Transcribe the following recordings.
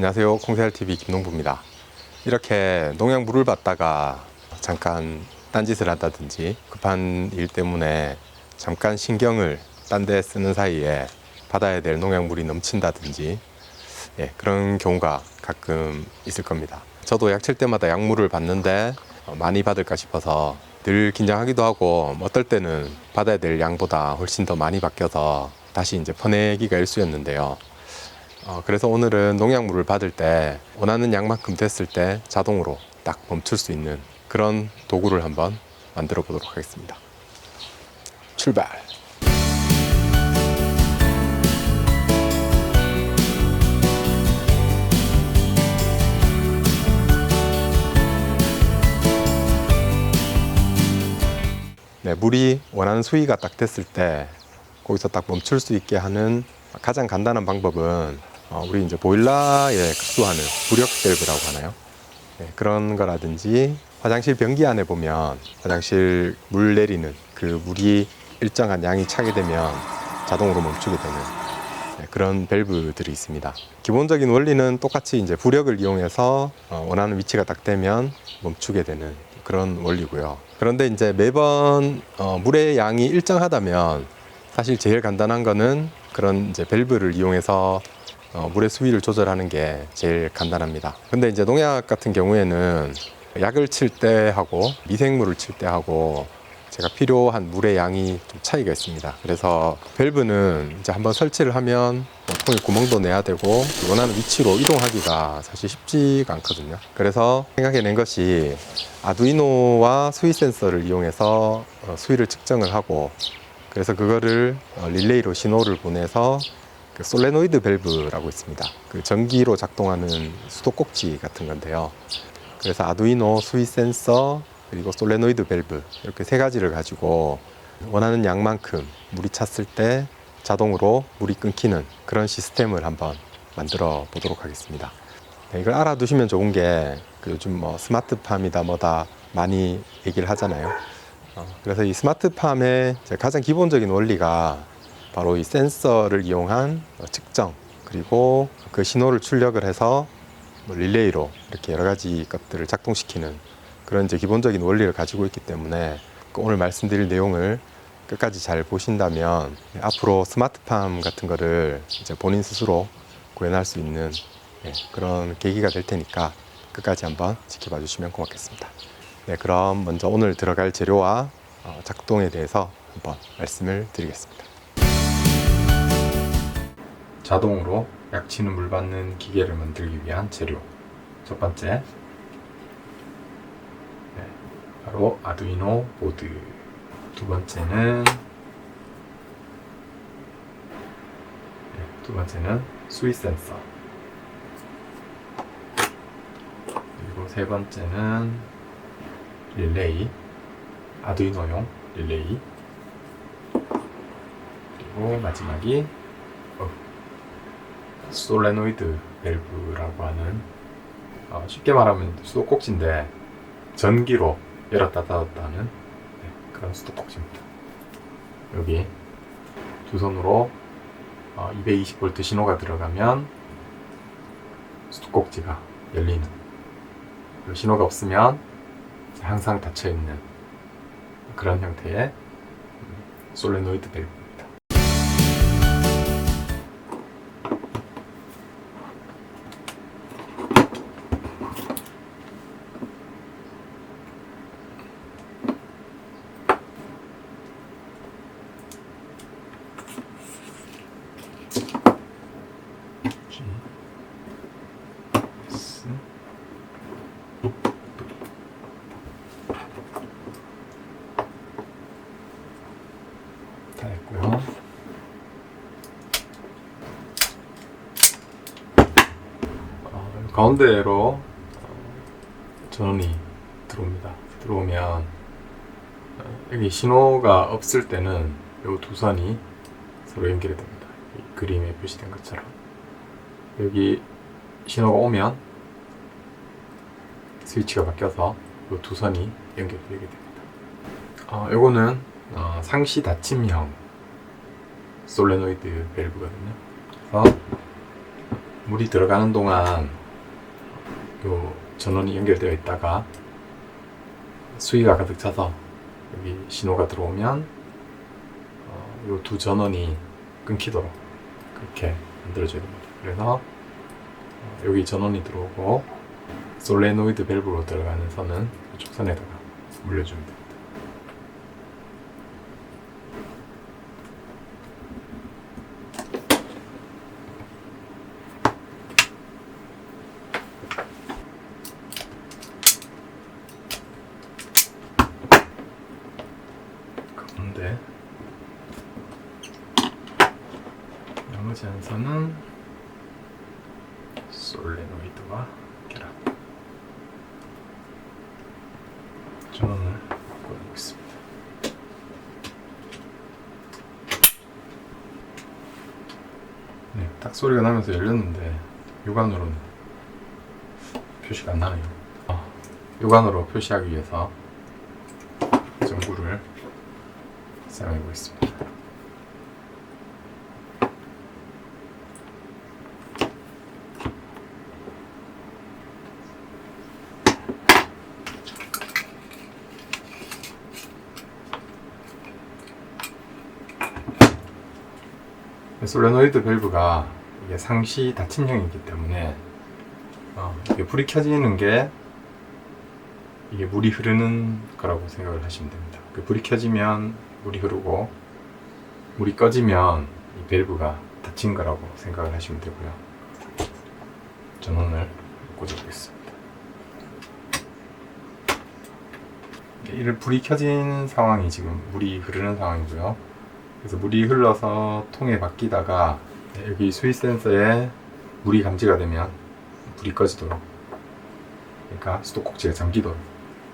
안녕하세요. 콩살TV 김농부입니다. 이렇게 농약 물을 받다가 잠깐 딴짓을 한다든지 급한 일 때문에 잠깐 신경을 딴 데 쓰는 사이에 받아야 될 농약물이 넘친다든지 예, 그런 경우가 가끔 있을 겁니다. 저도 약칠 때마다 약물을 받는데 어, 많이 받을까 싶어서 늘 긴장하기도 하고 뭐 어떨 때는 받아야 될 양보다 훨씬 더 많이 바뀌어서 다시 이제 퍼내기가 일쑤였는데요. 어, 그래서 오늘은 농약물을 받을 때 원하는 양만큼 됐을 때 자동으로 딱 멈출 수 있는 그런 도구를 한번 만들어 보도록 하겠습니다. 출발! 네, 물이 원하는 수위가 딱 됐을 때 거기서 딱 멈출 수 있게 하는 가장 간단한 방법은 어, 우리 이제 보일러에 급수하는 부력 밸브라고 하나요? 네, 그런 거라든지 화장실 변기 안에 보면 화장실 물 내리는 그 물이 일정한 양이 차게 되면 자동으로 멈추게 되는 네, 그런 밸브들이 있습니다. 기본적인 원리는 똑같이 이제 부력을 이용해서 어, 원하는 위치가 딱 되면 멈추게 되는 그런 원리고요. 그런데 이제 매번 어, 물의 양이 일정하다면 사실 제일 간단한 거는 그런 이제 밸브를 이용해서 어, 물의 수위를 조절하는 게 제일 간단합니다. 근데 이제 농약 같은 경우에는 약을 칠 때 하고 미생물을 칠 때 하고 제가 필요한 물의 양이 좀 차이가 있습니다. 그래서 밸브는 이제 한번 설치를 하면 뭐 통에 구멍도 내야 되고 원하는 위치로 이동하기가 사실 쉽지가 않거든요. 그래서 생각해낸 것이 아두이노와 수위 센서를 이용해서 어, 수위를 측정을 하고 그래서 그거를 어, 릴레이로 신호를 보내서 그 솔레노이드 밸브라고 있습니다. 그 전기로 작동하는 수도꼭지 같은 건데요. 그래서 아두이노 수위 센서 그리고 솔레노이드 밸브 이렇게 세 가지를 가지고 원하는 양만큼 물이 찼을 때 자동으로 물이 끊기는 그런 시스템을 한번 만들어 보도록 하겠습니다. 네, 이걸 알아두시면 좋은 게그 요즘 뭐 스마트팜이다 뭐다 많이 얘기를 하잖아요. 어, 그래서 이 스마트팜의 가장 기본적인 원리가 바로 이 센서를 이용한 어, 측정 그리고 그 신호를 출력을 해서 뭐 릴레이로 이렇게 여러 가지 것들을 작동시키는 그런 이제 기본적인 원리를 가지고 있기 때문에 그 오늘 말씀드릴 내용을 끝까지 잘 보신다면 앞으로 스마트팜 같은 거를 이제 본인 스스로 구현할 수 있는 예, 그런 계기가 될 테니까 끝까지 한번 지켜봐 주시면 고맙겠습니다. 네, 그럼 먼저 오늘 들어갈 재료와 어, 작동에 대해서 한번 말씀을 드리겠습니다. 자동으로 약치는 물 받는 기계를 만들기 위한 재료. 첫 번째, 네, 바로 아두이노 보드. 두 번째는 네, 두 번째는 수위 센서. 그리고 세 번째는 릴레이, 아두이노용 릴레이. 그리고 마지막이 어, 솔레노이드 밸브라고 하는 어, 쉽게 말하면 수도꼭지인데 전기로 열었다 닫았다 하는 네, 그런 수도꼭지입니다. 여기 두 손으로 어, 220V 신호가 들어가면 수도꼭지가 열리는 신호가 없으면 항상 닫혀 있는 그런 형태의 음, 솔레노이드 밸브 마이너스 다 했고요. 가운데로 전원이 들어옵니다. 들어오면 여기 신호가 없을 때는 이 두 선이 서로 연결이 됩니다. 그림에 표시된 것처럼. 여기 신호가 오면 스위치가 바뀌어서 이 두 선이 연결되게 됩니다. 어, 요거는 어, 상시 닫힘형 솔레노이드 밸브거든요. 그래서 물이 들어가는 동안 요 전원이 연결되어 있다가 수위가 가득 차서 여기 신호가 들어오면 요두 전원이 끊기도록 그렇게 만들어줘야 됩니다. 그래서 어, 여기 전원이 들어오고 솔레노이드 밸브로 들어가는 선은 이쪽 선에다가 물려주면 됩니다. 가운데 나머지 한 선은 솔레노이드와 결합 전원을 바꿔보겠습니다 네, 딱 소리가 나면서 열렸는데 육안으로는 표시가 안 나네요. 어, 육안으로 표시하기 위해서 전구를 사용해 보겠습니다 솔레노이드 밸브가 이게 상시 닫힘형이기 때문에 어, 이게 불이 켜지는 게 이게 물이 흐르는 거라고 생각을 하시면 됩니다. 그 불이 켜지면 물이 흐르고 물이 꺼지면 이 밸브가 닫힌 거라고 생각을 하시면 되고요. 전원을 꽂아보겠습니다. 이를 불이 켜진 상황이 지금 물이 흐르는 상황이고요. 그래서 물이 흘러서 통에 바뀌다가 여기 수위 센서에 물이 감지가 되면 불이 꺼지도록 그러니까 수도꼭지가 잠기도록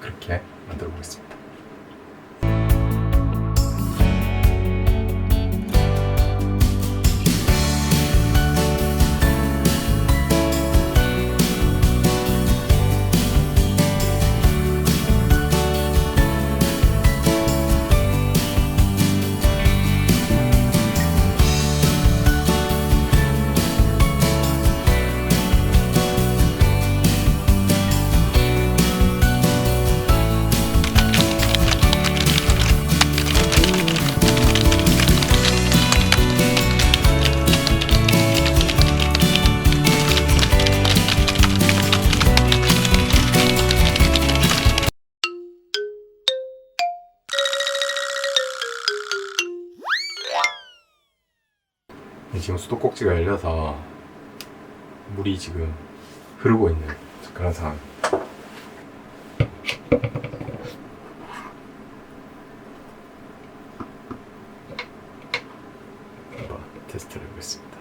그렇게 만들어 보겠습니다. 지금 수도꼭지가 열려서 물이 지금 흐르고 있는 그런 상황. 한번 테스트를 해보겠습니다.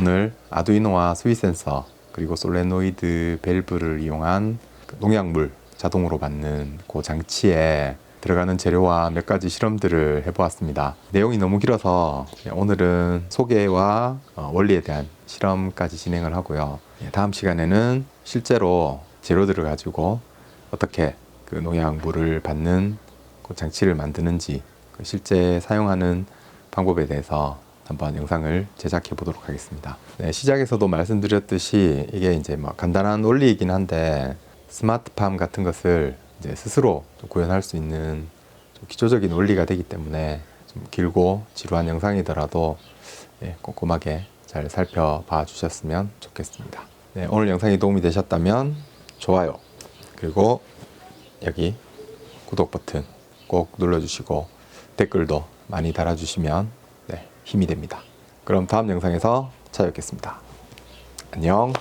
오늘 아두이노와 수위 센서 그리고 솔레노이드 밸브를 이용한 그 농약물 자동으로 받는 그 장치에 들어가는 재료와 몇 가지 실험들을 해보았습니다. 내용이 너무 길어서 오늘은 소개와 어, 원리에 대한 실험까지 진행을 하고요. 예, 다음 시간에는 실제로 재료들을 가지고 어떻게 그 농약물을 받는 그 장치를 만드는지 그 실제 사용하는 방법에 대해서 한번 영상을 제작해 보도록 하겠습니다. 네, 시작에서도 말씀드렸듯이 이게 이제 뭐 간단한 원리이긴 한데 스마트팜 같은 것을 이제 스스로 좀 구현할 수 있는 좀 기초적인 원리가 되기 때문에 좀 길고 지루한 영상이더라도 예, 꼼꼼하게 잘 살펴봐 주셨으면 좋겠습니다. 네, 오늘 영상이 도움이 되셨다면 좋아요 그리고 여기 구독 버튼 꼭 눌러주시고 댓글도 많이 달아주시면 네, 힘이 됩니다. 그럼 다음 영상에서 찾아뵙겠습니다. 안녕.